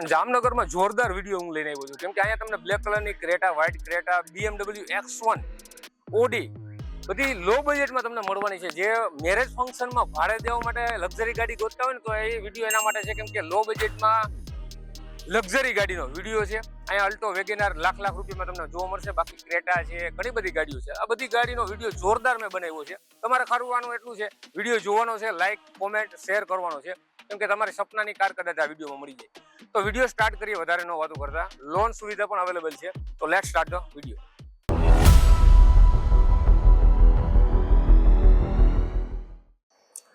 Friend જામનગરમાં જોરદાર video હું લઈને આવ્યો છું. કેમ કે અહીંયા તમને બ્લેક કલરની Creta white Creta BMW X one Audi બધી લો બજેટમાં તમને મળવાની છે. જે મેરેજ ફંક્શનમાં ભાડે દેવા માટે લક્ઝરી ગાડી ગોતતા હોય ને તો એ વીડિયો એના માટે છે. કેમ કે લો બજેટમાં લક્ઝરી ગાડીનો વીડિયો છે. અહીંયા અલ્ટો વેગેનાર લાખ લાખ રૂપિયામાં તમને જોવા મળશે. બાકી ક્રેટા છે, ઘણી બધી ગાડીઓ છે. આ બધી ગાડીનો વીડિયો જોરદાર મેં બનાવ્યો છે. તમારે કરવાનું એટલું છે, વીડિયો જોવાનો છે લાઇક કોમેન્ટ શેર કરવાનો છે, કેમ કે તમારી સપનાની કાર કદાચ આ વિડીયોમાં મળી જાય. તો વીડિયો સ્ટાર્ટ કરીએ, વધારે ન વાતો કરતા. લોન સુવિધા પણ અવેલેબલ છે. તો લેટ સ્ટાર્ટ વીડિયો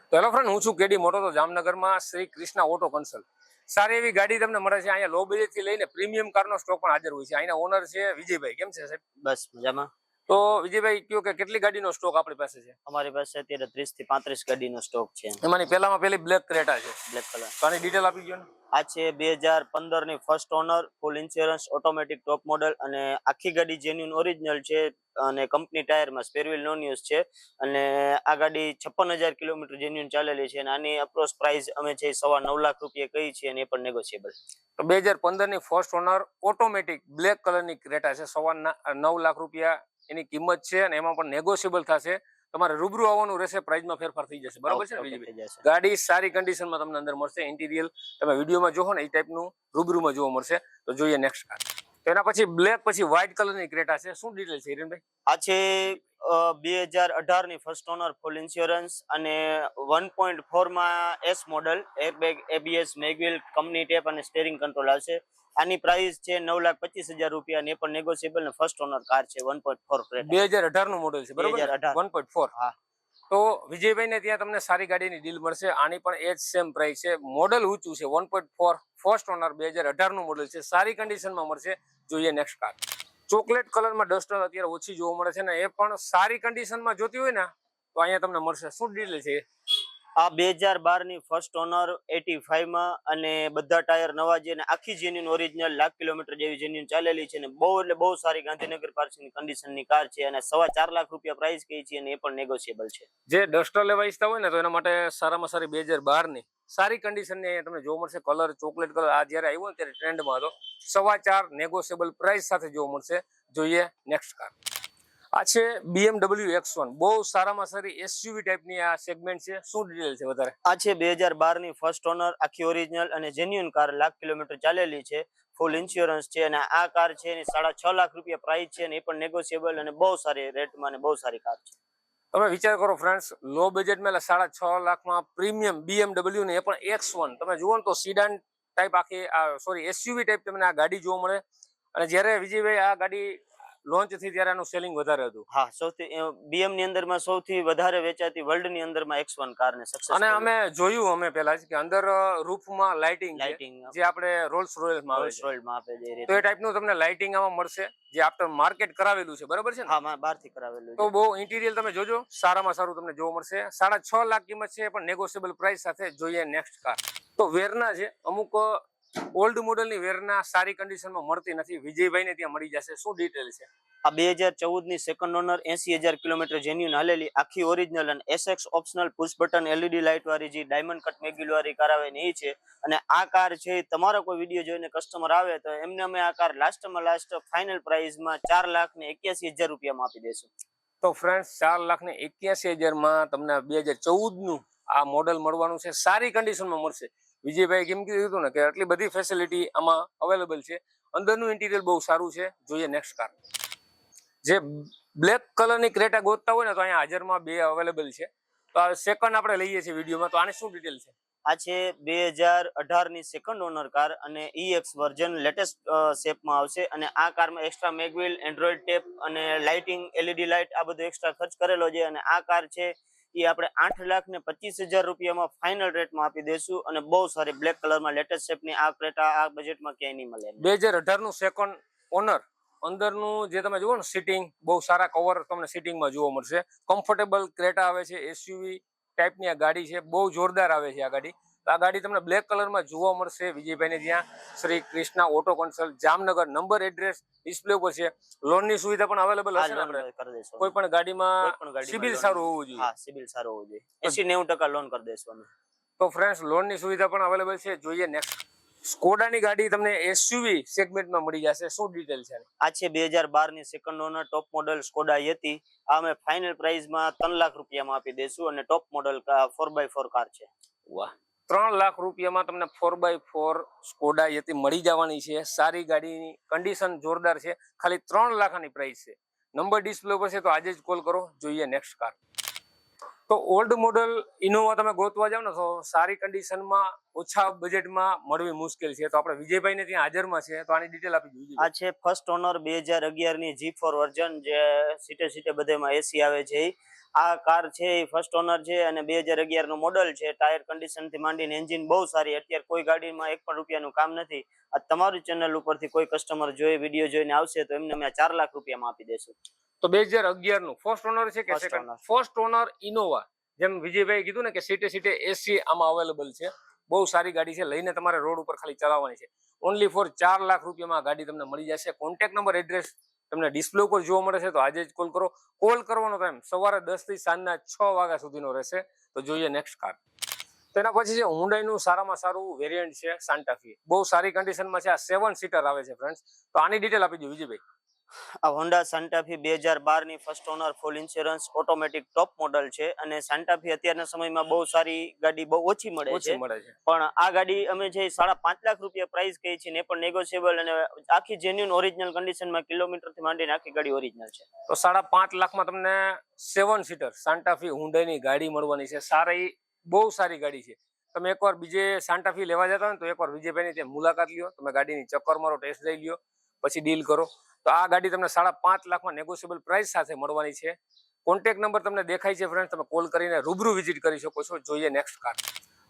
તો હેલો ફ્રેન્ડ હું છું કેડી, મોટો તો જામનગરમાં શ્રી કૃષ્ણા ઓટો કન્સલ્ટ સારી એવી ગાડી તમને મળે છે. અહીંયા લો બજેટથી લઈને પ્રીમિયમ કારનો સ્ટોક પણ હાજર હોય છે. અહીંયા ઓનર છે વિજયભાઈ. કેમ છે સાહેબ? બસ મજામાં. તો વિજયભાઈ કયો કે કેટલી ગાડીનો સ્ટોક આપણી પાસે છે? અમારી પાસે અત્યારે ત્રીસથી પાંત્રીસ ગાડીનો સ્ટોક છે. એમાંની પહેલામાં પહેલી બ્લેક ક્રેટા છે. બ્લેક કલર આની ડિટેલ આપી ગયો ને. આ છે બે હજાર પંદરની first owner full insurance automatic top model અને આખી ગાડી જેન્યુન ઓરિજિનલ છે અને કંપની ટાયરમાં સ્પેરવીલ નોન યુઝ છે. અને આ ગાડી છપ્પન હજાર કિલોમીટર જેન્યુન ચાલેલી છે અને આની અપ્રોચ પ્રાઇસ અમે છે સવા નવ લાખ રૂપિયા કહી છે અને એ પણ નેગોશિયેબલ તો બે હજાર પંદરની ફર્સ્ટ ઓનર ઓટોમેટિક બ્લેક કલરની ક્રેટા છે સવા ના- નવ લાખ રૂપિયા એની કિંમત છે અને એમાં પણ નેગોશિયેબલ થશે. તમારે રૂબરૂ આવવાનું રહેશે પ્રાઇસમાં ફેરફાર થઈ જશે. બરાબર છે ને ગાડી સારી કન્ડિશનમાં તમને અંદર મળશે. ઇન્ટિરિયર તમે વિડીયોમાં જોવો ને એ ટાઈપનું રૂબરૂમાં જોવા મળશે. તો જોઈએ નેક્સ્ટ કાર તો એના પછી બ્લેક પછી વ્હાઇટ કલરની ક્રેટા છે. શું ડિટેલ છે હિરેનભાઈ? આ છે બે હજાર અઢારની ફર્સ્ટ ઓનર ફૂલ ઇન્સ્યોરન્સ અને one point ફોરમાં S model airbag ABS mag wheel company tape અને સ્ટેરિંગ કંટ્રોલ આવશે. આની પ્રાઇસ છે નવ લાખ પચીસ હજાર રૂપિયા અને પણ નેગોશિયેબલ ને ફર્સ્ટ ઓનર કાર છે વન પોઈન્ટ ફોર બે હજાર અઢારનું મોડેલ છે બે હજાર અઢાર. વન પોઈન્ટ ફોર હા. તો વિજયભાઈ ને ત્યાં તમને સારી ગાડીની ડીલ મળશે. આની પણ એ જ સેમ પ્રાઇસ છે. મોડલ ઊંચું છે one point four first owner બે હજાર અઢારનું મોડલ છે. સારી કન્ડિશનમાં મળશે. જોઈએ નેક્સ્ટ કાર ચોકલેટ કલરમાં ડસ્ટર અત્યારે ઓછી જોવા મળે છે ને, એ પણ સારી કન્ડિશનમાં જોતી હોય ને, તો અહીંયા તમને મળશે. શું ડીલ છે? આ બે હજાર બારની ફર્સ્ટ ઓનર એટી ફાઈવમાં અને બધા ટાયર નવા છે આખી જેન્યુન ઓરિજિનલ લાખ કિલોમીટર જેવી જેન્યુન ચાલેલી છે અને બહુ એટલે બહુ સારી ગાંધીનગર પાર્સિંગ કન્ડિશનની કાર છે અને સવા ચાર લાખ રૂપિયા પ્રાઇસ કહી છે અને એ પણ નેગોશિયેબલ છે. જે ડસ્ટર લેવા ઈચ્છતા હોય ને તો એના માટે સારામાં સારી બે હજાર બારની સારી કન્ડિશનની અહીંયા તમને જોવા મળશે. કલર ચોકલેટ કલર આ જ્યારે આવ્યો ને ત્યારે ટ્રેન્ડમાં હતો. સવા ચાર નેગોશિયેબલ પ્રાઇસ સાથે જોવા મળશે. જોઈએ નેક્સ્ટ કાર આ છે BMW X1 બહુ સારામાં સારી એસયુવી ટાઈપની આ સેગમેન્ટ છે. શું ડિટેલ છે વધારે? આ છે બે હજાર બારની ફર્સ્ટ ઓનર આખી ઓરિજિનલ અને જેન્યુન કાર લાખ કિલોમીટર ચાલેલી છે. ફૂલ ઇન્સ્યોરન્સ છે અને આ કાર છે એની સાડા છ લાખ રૂપિયા પ્રાઇસ છે અને એ પણ નેગોશિયેબલ અને બહુ સારી રેટમાં અને બહુ સારી કાર છે. તમે વિચાર કરો ફ્રેન્ડ્સ લો બજેટમાં એટલે સાડા છ લાખમાં પ્રીમિયમ BMW ને એ પણ X1 તમે જુઓ ને તો સીડાન ટાઈપ આખી સોરી એસયુવી ટાઈપ તમને આ ગાડી જોવા મળે. અને જ્યારે વિજયભાઈ આ ગાડી લોન્ચથી ત્યારે આનું સેલિંગ વધારે હતું. હા સૌથી બીએમની અંદરમાં સૌથી વધારે વેચાતી વર્લ્ડની અંદરમાં એક્સ વન કાર ને સક્સેસ અને અમે જોયું અમે પેલા કે અંદર રૂફમાં લાઇટિંગ લાઇટિંગ જે આપણે રોલ્સ રોયલ્સમાં આવે રોલ્સ રોયલમાં આપે રીતે. તો એ ટાઈપનું તમને લાઇટિંગ આમાં મળશે જે આફ્ટર માર્કેટ કરાવેલું છે બરાબર છે ને? હા માં બહારથી કરાવેલું તો બહુ ઇન્ટિરિયર તમે જોજો સારામાં સારું તમને જોવા મળશે. સાડા છ લાખ કિંમત છે પણ નેગોશિયેબલ પ્રાઇસ સાથે જોઈએ નેક્સ્ટ કાર તો વેરના છે અમુક ઓલ્ડ મોડલની વેરના સારી કન્ડિશનમાં મળતી નથી. વિજયભાઈને ત્યાં મળી જશે. શું ડિટેલ છે? આ બે હજાર ચૌદની સેકન્ડ ઓનર એસી હજાર કિલોમીટર જેન્યુન હાલેલી આખી ઓરિજિનલ અને SX optional push button LED light વાળી જે ડાયમંડ કટ મેગ્યુલ વાળી કાર આવે એ છે. અને આ કાર છે તમારો કોઈ વીડિયો જોઈને કસ્ટમર આવે તો એમને અમે આ કાર લાસ્ટમાં લાસ્ટ ફાઇનલ પ્રાઇસમાં ચાર લાખ ને એક્યાસી હજાર રૂપિયામાં આપી દેશું તો ફ્રેન્ડ્સ ચાર લાખ ને એક્યાસી હજારમાં તમને બે હજાર ચૌદનું આ મોડલ મળવાનું છે. સારી કન્ડિશનમાં મળશે. વિજયભાઈ કેમ કીધું ને કે આટલી બધી ફેસિલિટી આમાં અવેલેબલ છે. અંદરનું ઇન્ટિરિયર બહુ સારું છે. જોઈએ નેક્સ્ટ કાર જે બ્લેક કલરની ક્રેટા ગોતતા હોય ને તો અહીંયા હાજરમાં બે અવેલેબલ છે. તો આ સેકન્ડ આપણે લઈએ છીએ વિડીયોમાં. તો આની શું ડિટેલ છે? આ છે બે હજાર અઢારની સેકન્ડ ઓનર કાર અને ઈએક્સ વર્ઝન લેટેસ્ટ શેપમાં આવશે. અને આ કારમાં extra mag wheel android tape અને લાઇટિંગ એલઈડી લાઇટ આ બધો એક્સ્ટ્રા ખર્ચ કરેલો છે. અને આ કાર છે એ આપણે આઠ લાખ ને પચીસ હજાર રૂપિયામાં ફાઇનલ રેટમાં આપી દેશું અને બહુ સારી બ્લેક કલરમાં લેટેસ્ટ શેપની આ ક્રેટા આ બજેટમાં ક્યાંય નહીં મળે. બે હજાર અઢારનું સેકન્ડ ઓનર અંદરનું જે તમે જુઓ ને સિટિંગ બહુ સારા કવર તમને સિટિંગમાં જોવા મળશે. કમ્ફર્ટેબલ ક્રેટા આવે છે એસયુવી ટાઈપની આ ગાડી છે, બહુ જોરદાર આવે છે આ ગાડી. આ ગાડી તમને બ્લેક કલરમાં જોવા મળશે. વિજયભાઈને ત્યાં Shri Krishna auto consult Jamnagar number address display ઉપર છે. લોનની સુવિધા પણ અવેલેબલ હશે આપણે? કોઈ પણ ગાડીમાં સિબિલ સારું હોવું જોઈએ. હા સિબિલ સારું હોવું જોઈએ. એસી નેવું ટકા લોન કરી દેશું અમે. તો ફ્રેન્ડ્સ લોનની સુવિધા પણ અવેલેબલ છે. જોઈએ નેક્સ્ટ સ્કોડાની ગાડી તમને એસયુવી સેગમેન્ટમાં મળી જશે. શું ડિટેલ છે? આ છે બે હજાર બારની second owner top model Skoda હતી. આ અમે ફાઇનલ પ્રાઇસમાં ત્રણ લાખ રૂપિયામાં આપી દઈશું અને top model four by four car છે. વાહ. ત્રણ લાખ રૂપિયામાં તમને four by four Skoda Yeti મળી જવાની છે. સારી ગાડીની કન્ડિશન જોરદાર છે. ખાલી ત્રણ લાખની પ્રાઇસ છે. નંબર ડિસ્પ્લે ઉપર છે તો આજે જ કોલ કરો. જોઈએ નેક્સ્ટ કાર તો ઓલ્ડ મોડલ ઇનોવા તમે ગોતવા જાવ ને, તો સારી કન્ડિશનમાં ઓછા બજેટમાં મળવી મુશ્કેલ છે. તો આપણે વિજયભાઈને ત્યાં હાજરમાં છે, તો આની ડિટેલ આપી દીધી આ છે ફર્સ્ટ ઓનર બે હજાર અગિયારની જી ફોર વર્ઝન જે સીટે સીટે બધેમાં એસી આવે છે. આ કાર છે, એ ફર્સ્ટ ઓનર છે અને બે હજાર અગિયારનું મોડલ છે. ટાયર કન્ડિશનથી માંડીને એન્જિન બહુ સારી. અત્યારે કોઈ ગાડીમાં એક પણ રૂપિયાનું કામ નથી. આ તમારી ચેનલ ઉપરથી કોઈ કસ્ટમર જોઈ વીડિયો જોઈને આવશે તો એમને અમે ચાર લાખ રૂપિયામાં આપી દેશું. તો બે હજાર અગિયારનું ફર્સ્ટ ઓનર છે કે. ફર્સ્ટ ઓનર ઇનોવા જેમ વિજયભાઈ કીધું ને કે સીટે સીટે એસી આમાં અવેલેબલ છે. બહુ સારી ગાડી છે. લઈને તમારે રોડ ઉપર ખાલી ચલાવવાની છે. ઓનલી ફોર ચાર લાખ રૂપિયામાં ગાડી તમને મળી જશે. કોન્ટેક્ટ નંબર એડ્રેસ તમને ડિસ્પ્લે ઉપર જોવા મળે છે તો આજે જ કોલ કરો. કોલ કરવાનો ટાઈમ સવારે દસથી સાંજના છ વાગ્યા સુધીનો રહેશે. તો જોઈએ નેક્સ્ટ કાર તેના પછી છે હુંડાઈનું સારામાં સારું વેરિયન્ટ છે સાન્ટાફી બહુ સારી કન્ડિશનમાં છે આ સેવન સીટર આવે છે ફ્રેન્ડ્સ તો આની ડિટેલ આપી દો વિજયભાઈ. આ હોન્ડા સાન્ટાફી બે હજાર બારની first owner full insurance automatic top model છે અને સાન્ટાફી અત્યારના સમયમાં બહુ સારી ગાડી બહુ ઓછી મળે છે. પણ આ ગાડી અમે જે સાડા પાંચ લાખ રૂપિયા પ્રાઇસ કહી છે ને એ પણ નેગોશિયેબલ અને આખી જેન્યુન ઓરિજિનલ કન્ડિશનમાં કિલોમીટરથી માંડીને આખી ગાડી ઓરિજિનલ છે. તો સાડા પાંચ લાખમાં તમને સેવન સીટર સાન્ટાફી હુંડાઈની ગાડી મળવાની છે. સારી બહુ સારી ગાડી છે. તમે એકવાર બીજે સાન્ટાફી લેવા જતા હોય તો એકવાર વિજયભાઈની ત્યાં મુલાકાત લ્યો. તમે ગાડીની ચક્કર મારો ટેસ્ટ લઈ લ્યો. પછી ડીલ કરો. તો આ ગાડી તમને સાડા પાંચ લાખમાં નેગોશિયેબલ પ્રાઇસ સાથે મળવાની છે. કોન્ટેક્ટ નંબર તમને દેખાય છે ફ્રેન્ડ તમે કોલ કરીને રૂબરૂ વિઝિટ કરી શકો છો. જોઈએ નેક્સ્ટ કાર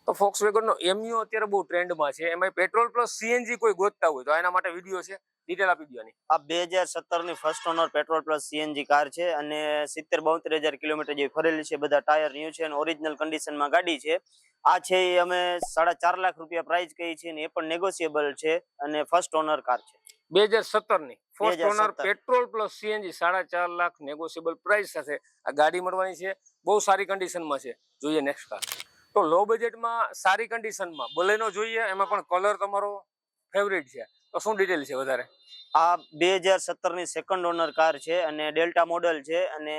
તો ફોક્સ વેગનનો એમયુ અત્યારે બહુ ટ્રેન્ડમાં છે. એમાં પેટ્રોલ પ્લસ સીએનજી કોઈ ગોતતા હોય તો એના માટે વીડિયો છે. ડિટેલ આપી દો આ બે હજાર first owner petrol plus CNG car છે અને સિત્તેર બોતેર હજાર કિલોમીટર જેવી ફરેલી છે. બધા ટાયર ન્યુ છે અને ઓરિજિનલ કન્ડિશનમાં ગાડી છે. આ છે એ અમે સાડા ચાર લાખ રૂપિયા પ્રાઇસ કહી છે અને એ પણ નેગોશિયેબલ છે અને ફર્સ્ટ ઓનર કાર છે. બે હજાર સત્તર. ની first owner petrol plus CNG સાડા ચાર લાખ નેગોશિયેબલ પ્રાઇસ સાથે આ ગાડી મળવાની છે. બહુ સારી કન્ડિશનમાં છે. જોઈએ નેક્સ્ટ કાર તો લો બજેટમાં સારી કન્ડિશનમાં બોલેનો જોઈએ એમાં પણ કલર તમારો ફેવરિટ છે. તો શું ડિટેલ છે વધારે? આ બે હજાર સત્તરની સેકન્ડ ઓનર કાર છે અને ડેલ્ટા મોડલ છે અને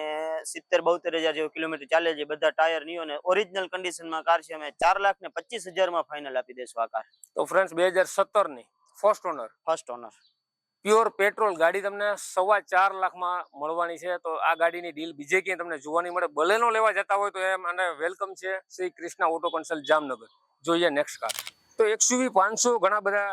સિત્તેર બોતેર હજાર જેવું કિલોમીટર ચાલે છે. બધા ટાયર નહીં અને ઓરિજિનલ કન્ડિશનમાં કાર છે. અમે ચાર લાખ ને પચીસ હજારમાં ફાઇનલ આપી દઈશું આ કાર તો ફ્રેન્ડ્સ બે હજાર સત્તરની first owner first owner pure petrol ગાડી તમને સવા ચાર લાખમાં મળવાની છે, તો આ ગાડીની ડીલ બીજે ક્યાંય તમને જોવાની મળે. બલેનો લેવા જતા હોય તો એ મને વેલકમ છે શ્રી કૃષ્ણા ઓટો કન્સલ્ટ જામનગર. જોઈએ નેક્સ્ટ કાર. તો એક્સયુવી પાંચસો ઘણા બધા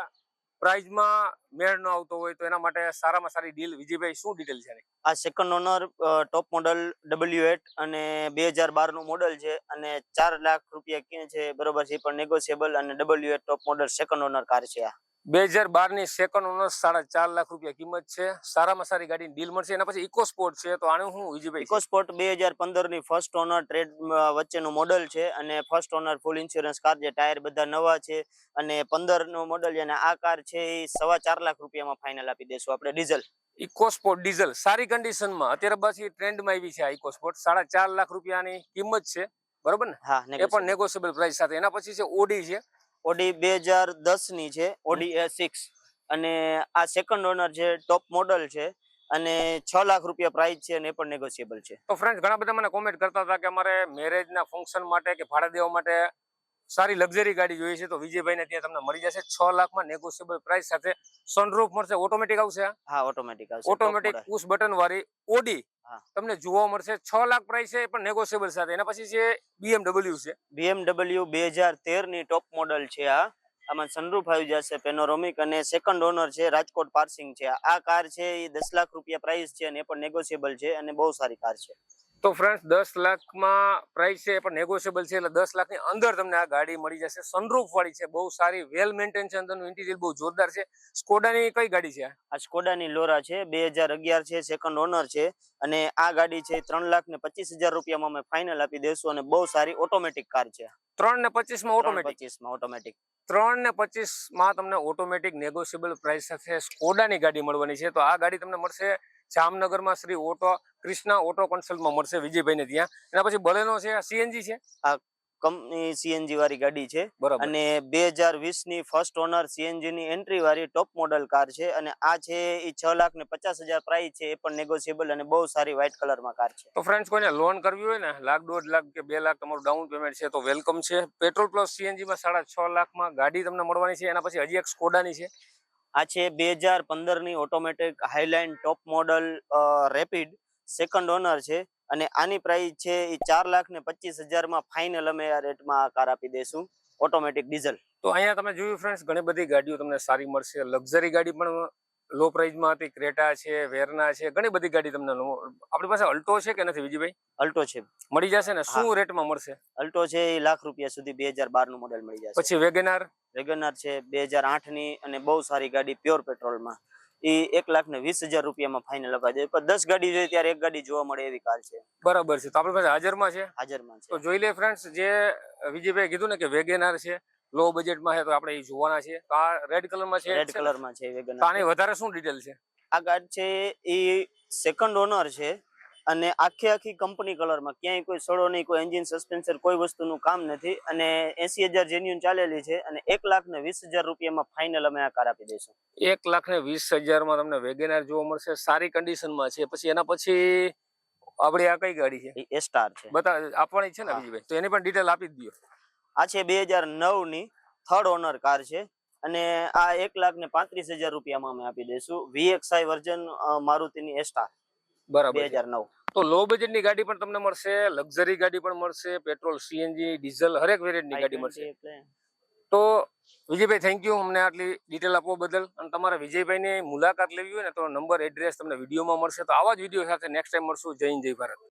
પ્રાઇઝમાં મેળ ન આવતો હોય તો એના માટે સારામાં સારી ડીલ. વિજયભાઈ, શું ડિટેલ છે આ second owner top model W eight અને બે હજાર બારનું મોડલ છે અને ચાર લાખ રૂપિયા ક્યાં છે બરોબર છે પણ નેગોશિયેબલ અને W eight top model second owner car છે આ. બે હજાર બારની સેકન્ડ ઓનર સાડા ચાર લાખ રૂપિયા કિંમત છે. સારામાં સારી ગાડીની ડીલ મળશે. એના પછી ઇકો સ્પોર્ટ છે. તો આને હું વિજયભાઈ ઇકો સ્પોર્ટ બે હજાર પંદરની ફર્સ્ટ ઓનર ટ્રેડ વચ્ચેનું મોડલ છે અને first owner full insurance car છે. ટાયર બધા નવા છે અને પંદરનું મોડલ છે અને આ કાર છે એ સવા ચાર લાખ રૂપિયામાં ફાઇનલ આપી દેશું આપણે. ડીઝલ. EcoSport diesel. સારી કન્ડિશનમાં અત્યારે પાછી ટ્રેન્ડમાં આવી છે આ ઇકો સ્પોર્ટ સાડા ચાર લાખ રૂપિયાની કિંમત છે. બરોબર ને? હા એ પણ નેગોશિયેબલ પ્રાઇસ સાથે. એના પછી છે ઓડી છે. ઓડી બે હજાર દસની છે, ઓડી સિક્સ અને આ સેકન્ડ ઓનર છે ટોપ મોડલ છે, અને છ લાખ રૂપિયા પ્રાઇસ છે અને એ પણ નેગોશિયેબલ છે. તો ફ્રેન્ડ ઘણા બધા મને કોમેન્ટ કરતા હતા કે અમારે મેરેજના ફંક્શન માટે કે ભાડા દેવા માટે સારી લક્ઝરી ગાડી જોઈએ છે તો વિજયભાઈને ત્યાં તમને મળી જશે. છ લાખમાં નેગોશિયેબલ પ્રાઇસ સાથે સનરૂફ મળશે. ઓટોમેટિક આવશે હા ઓટોમેટિક આવશે. ઓટોમેટિક પુશ બટન વાળી ઓડી તમને જોવા મળશે. છ લાખ પ્રાઇસ છે પણ નેગોશિયેબલ સાથે. એના પછી છે બીએમડબલ્યુ છે. બીએમડબલ્યુ બે હજાર તેરની ટોપ મોડલ છે આ. આમાં સનરૂફ આવી જશે પેનોરોમિક અને સેકન્ડ ઓનર છે રાજકોટ પાર્સિંગ છે આ. કાર છે એ દસ લાખ રૂપિયા પ્રાઇસ છે અને એ પણ નેગોશિયેબલ છે અને બહુ સારી કાર છે. તો ફ્રેન્ડ્સ દસ લાખમાં પ્રાઇસ છે પણ નેગોશિયેબલ છે એટલે દસ લાખની અંદર તમને આ ગાડી મળી જશે. સનરૂફ વાળી છે બહુ સારી વેલ મેન્ટેન છે અંદરનું ઇન્ટિરિયર બહુ જોરદાર છે. સ્કોડાની કઈ ગાડી છે આ? સ્કોડાની લોરા છે બે છે સેકન્ડ ઓનર છે. અને આ ગાડી છે ત્રણ લાખ ને પચીસ હજાર રૂપિયામાં અમે ફાઇનલ આપી દઈશું અને બહુ સારી ઓટોમેટિક કાર છે. ત્રણ ને પચીસમાં ઓટોમેટિક પચીસમાં ઓટોમેટિક ત્રણ ને પચીસમાં તમને ઓટોમેટિક નેગોશિયેબલ પ્રાઇસ સાથે સ્કોડાની ગાડી મળવાની છે. તો આ ગાડી તમને મળશે જામનગરમાં શ્રી ઓટો કૃષ્ણા ઓટો કન્સલ્ટમાં મળશે વિજયભાઈને ત્યાં. એના પછી બલેનો છે સીએનજી છે? કંપની સીએનજી વાળી ગાડી છે. બરાબર. અને બે હજાર વીસની ફર્સ્ટ ઓનર સીએનજી ની એન્ટ્રી વાળી ટોપ મોડલ કાર છે અને આ છે એ છ લાખ ને પચાસ હજાર પ્રાઇસ છે એ પણ નેગોશિયેબલ અને બહુ સારી વ્હાઇટ કલરમાં કાર છે. તો ફ્રેન્ડ્સ કોઈને લોન કરવી હોય ને લાખ દોઢ લાખ કે બે લાખ તમારું ડાઉન પેમેન્ટ છે તો વેલકમ છે. પેટ્રોલ પ્લસ સીએનજી માં સાડા છ લાખમાં ગાડી તમને મળવાની છે એના પછી હજી એક સ્કોડાની છે. આ છે બે હજાર પંદરની automatic Highline top model Rapid second owner છે અને આની પ્રાઇસ છે એ ચાર લાખ ને પચીસ હજારમાં ફાઇનલ અમે આ રેટમાં કાર આપી દઈશું ઓટોમેટિક ડીઝલ તો અહીંયા તમે જોયું ફ્રેન્ડ્સ ઘણી બધી ગાડીઓ તમને સારી મળશે. લક્ઝરી ગાડી પણ લો પ્રાઇઝમાં હતી ક્રેટા છે વેરના છે ઘણી બધી ગાડી તમને આપણી પાસે અલ્ટો છે કે નથી વિજયભાઈ? અલ્ટો છે. મળી જશે ને? શું રેટમાં મળશે? અલ્ટો છે એ લાખ રૂપિયા સુધી બે હજાર બારનું મોડેલ મળી જશે. પછી વેગેનાર વેગેનાર છે બે હજાર આઠની અને બહુ સારી ગાડી પ્યોર પેટ્રોલમાં એ એક લાખ ને વીસ હજાર રૂપિયામાં ફાઇનલ અપાય છે પણ દસ ગાડી જોઈએ ત્યારે એક ગાડી જોવા મળે એવી કાર છે. બરાબર છે. તો આપણી પાસે હાજરમાં છે? હાજરમાં તો જોઈ લે ફ્રેન્ડ્સ જે વિજયભાઈ કીધું ને કે વેગેનાર છે લો બજેટમાં છે તો આપણે એ જોવાના છે. તો આ રેડ કલરમાં છે રેડ કલરમાં કલરમાં છે તો આની વધારે શું ડિટેલ છે? આ ગાડી છે એ સેકન્ડ ઓનર છે અને આખી આખી કંપની કલરમાં ક્યાંય કોઈ સડો નહીં કોઈ એન્જિન સસ્પેન્સર કોઈ વસ્તુનું કામ નથી. અને એસી હજાર જેન્યુન ચાલેલી છે અને એક લાખ ને વીસ હજાર રૂપિયામાં ફાઇનલ અમે આ કાર આપી દઈશું. એક લાખ ને વીસ હજારમાં તમને વેગેનાર જોવા મળશે. સારી કન્ડિશનમાં છે. પછી એના પછી આપણી આ કઈ ગાડી છે? એ સ્ટાર છે. બતા આપવાની છે ને હા. તો એની પણ ડિટેલ આપી જ દો આ છે બે હજાર નવની થર્ડ ઓનર કાર છે. અને આ એક લાખ ને પાંત્રીસ હજાર રૂપિયામાં અમે આપી દઈશું. વીએક્સઆઈ વર્ઝન મારુતિની એસ્ટા બરાબર બે હજાર નવ. તો લો બજેટની ગાડી પણ તમને મળશે લક્ઝરી ગાડી પણ મળશે પેટ્રોલ સીએનજી ડીઝલ હરેક વેરિયન્ટની ગાડી મળશે. તો વિજયભાઈ થેન્ક યુ અમને આટલી ડિટેલ આપવા બદલ. અને તમારે વિજયભાઈની મુલાકાત લેવી હોય ને તો નંબર એડ્રેસ તમને વિડીયોમાં મળશે. તો આવા જ વીડિયો સાથે નેક્સ્ટ ટાઈમ મળશું. જય જય ભારત.